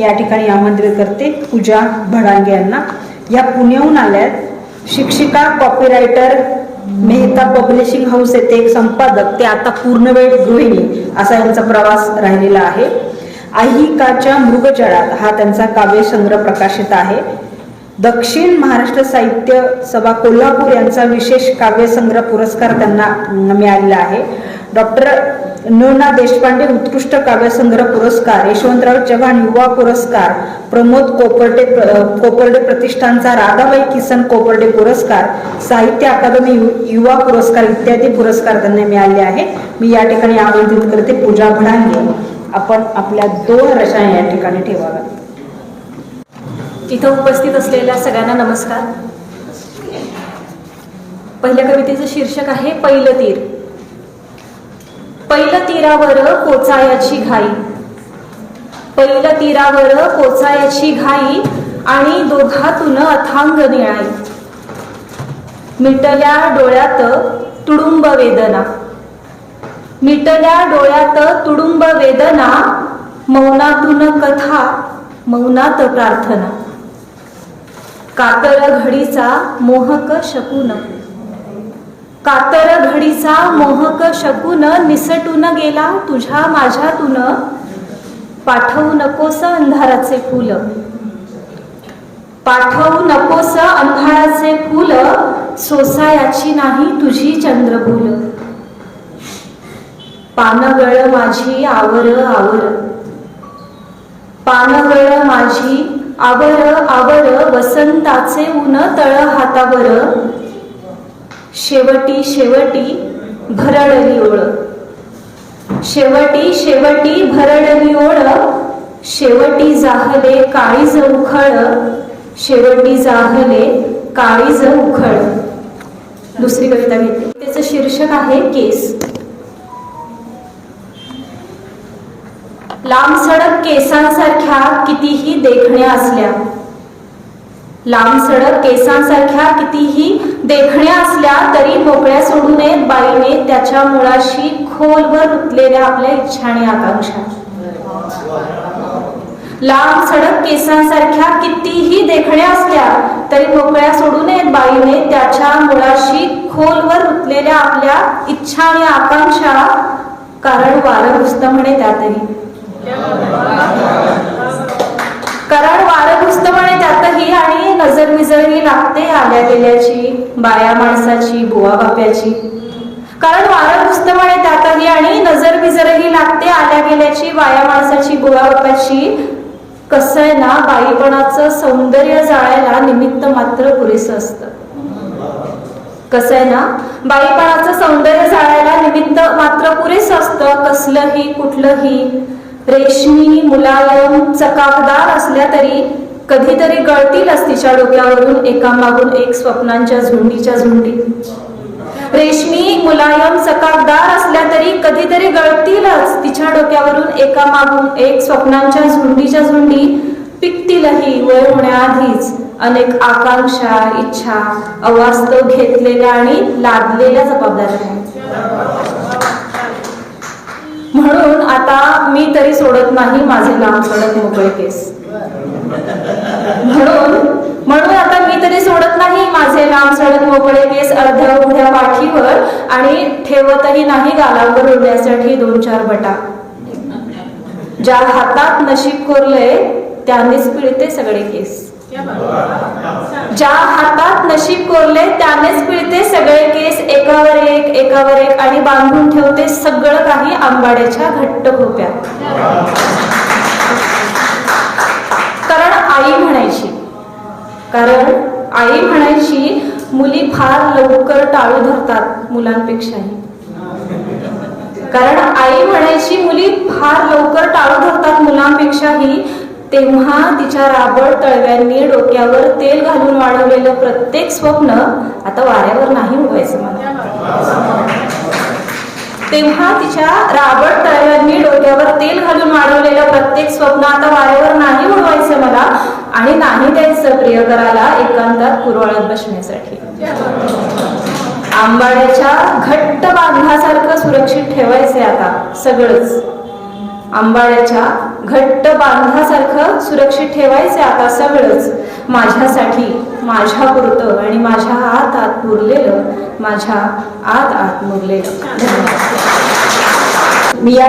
या ठिकाणी आमंत्रित करते पूजा भडांगे यांना. या पुण्याहून आल्यात शिक्षिका कॉपीरायटर मेहता पब्लिशिंग हाऊस येथे एक संपादक ते आता पूर्णवेळ गृहिणी असा यांचा प्रवास राहिलेला आहे. ऐहिकाच्या मृगजळात हा त्यांचा काव्यसंग्रह प्रकाशित आहे. दक्षिण महाराष्ट्र साहित्य सभा कोल्हापूर यांचा विशेष काव्यसंग्रह पुरस्कार त्यांना मिळालेला आहे. डॉक्टर नना देशपांडे उत्कृष्ट काव्यसंग्रह पुरस्कार यशवंतराव चव्हाण युवा पुरस्कार प्रमोद कोपर्डे कोपर्डे प्रतिष्ठानचा राधाबाई किसन कोपर्डे पुरस्कार साहित्य अकादमी यु- युवा पुरस्कार इत्यादी पुरस्कार त्यांना मिळाले आहे. मी या ठिकाणी आमंत्रित करते पूजा भडांगे. आपण आपल्या दोन रचना या ठिकाणी ठेवाव्यात. इथं उपस्थित असलेल्या सगळ्यांना नमस्कार. पहिल्या कवितेचं शीर्षक आहे पहिलं तीर. पहिलं तीरावर कोचायाची घाई. पहिलं तीरावर कोचायाची घाई आणि दोघातून अथांग निळाई. मिटल्या डोळ्यात तुडुंब वेदना. मिटल्या डोळ्यात तुडुंब वेदना मौनातून कथा मौनात प्रार्थना. कातर घडीचा मोहक शकून. कातर घडीचा मोहक शकून निसटून गेला तुझ्या माझ्यातून. पाठवू नकोस अंधाराचे फुल. पाठवू नकोस अंधाराचे फुल सोसायाची नाही तुझी चंद्रभूल. पानगळ माझी आवर आवर. पानगळ माझी आवर आवर वसंताचे ऊन तळ हातावर. शेवटी शेवटी भरडली ओळ. शेवटी शेवटी भरडली ओळ. शेवटी जाहले काळीज उखळ. शेवटी जाहले काळीज उखळ. दुसरी कविता घेते. त्याचं शीर्षक आहे केस. लांब सडक केसांसारख्या कितीही देखण्या असल्या लांब सडक केसांसारख्या कितीही देखण्या असल्या तरी मोकळ्या सोडू नयेत बाईने त्याच्या मुळाशी खोलवर रुतलेल्या आपल्या इच्छा आणि आकांक्षा. लांब सडक केसांसारख्या कितीही देखण्या असल्या तरी मोकळ्या सोडू नयेत बाईने त्याच्या मुळाशी खोलवर रुतलेल्या आपल्या इच्छा आणि आकांक्षा कारण वारं घुसतं म्हणे त्यातही. कारण वारं घुसतं त्यातही आणि नजर विजळही लागते आल्या गेल्याची बाया माणसाची बुवा बाप्याची. कारण वारं घुसतं त्यातही आणि नजर विजरही लागते आल्या गेल्याची बाया माणसाची बुवा बाप्याची. कसं आहे ना बाईपणाचं सौंदर्य जाळायला निमित्त मात्र पुरेसं असतं. कसं आहे ना बाईपणाचं सौंदर्य जाळायला निमित्त मात्र पुरेसं असतं. कसलंही कुठलंही रेशमी मुलायम चकाकदार असल्या तरी कधीतरी गळतीलच तिच्या डोक्यावरून एकामागून एक स्वप्नांच्या झुंडीच्या झुंडी. रेशमी मुलायम चकाकदार असल्या तरी कधीतरी गळतीलच तिच्या डोक्यावरून एकामागून एक स्वप्नांच्या झुंडीच्या झुंडी. पिकतीलही वय होण्याआधीच अनेक आकांक्षा इच्छा अवास्तव घेतलेल्या आणि लादलेल्या जबाबदाऱ्या आहेत. म्हणून आता मी तरी सोडत नाही माझे लांब सडक मोकळे केस. म्हणून म्हणून आता मी तरी सोडत नाही माझे लांब सडक मोकळे केस अर्ध्या उघड्या पाठीवर आणि ठेवतही नाही गालावर उडण्यासाठी दोन चार बटा. ज्या हातात नशीब कोरले त्यांनीच पिळते सगळे केस. ज्या हातात नशीब कोरले त्यानेच पिळते सगळे केस एकावर एक एकावर एक आणि बांधून ठेवते सगळं काही आंबाड्याच्या घट्ट होत्या कारण आई म्हणायची. कारण आई म्हणायची मुली फार लवकर टाळू धरतात मुलांपेक्षाही. कारण आई म्हणायची मुली फार लवकर टाळू धरतात मुलांपेक्षाही तेव्हा तिच्या राबड तळव्यांनी डोक्यावर तेल घालून वाढवलेलं प्रत्येक स्वप्न आता वाऱ्यावर नाही उडवायचं मला तेव्हा तिच्या राबड तळव्यांनी डोक्यावर तेल घालून वाढवलेलं प्रत्येक स्वप्न आता वाऱ्यावर नाही उडवायचं मला आणि नाही द्यायचं प्रियकराला एकांतात कुरवाळत बसण्यासाठी. आंबाड्याच्या घट्ट बांधासारखं सुरक्षित ठेवायचंय आता सगळंच. आंबाड्याच्या घट्ट बांधासारखं सुरक्षित ठेवायचं आता सगळंच. माझ्यासाठी माझ्या पुरतं आणि माझ्या आत आत मुरलेलं माझ्या आत आत मुरलेलं. धन्यवाद. मी या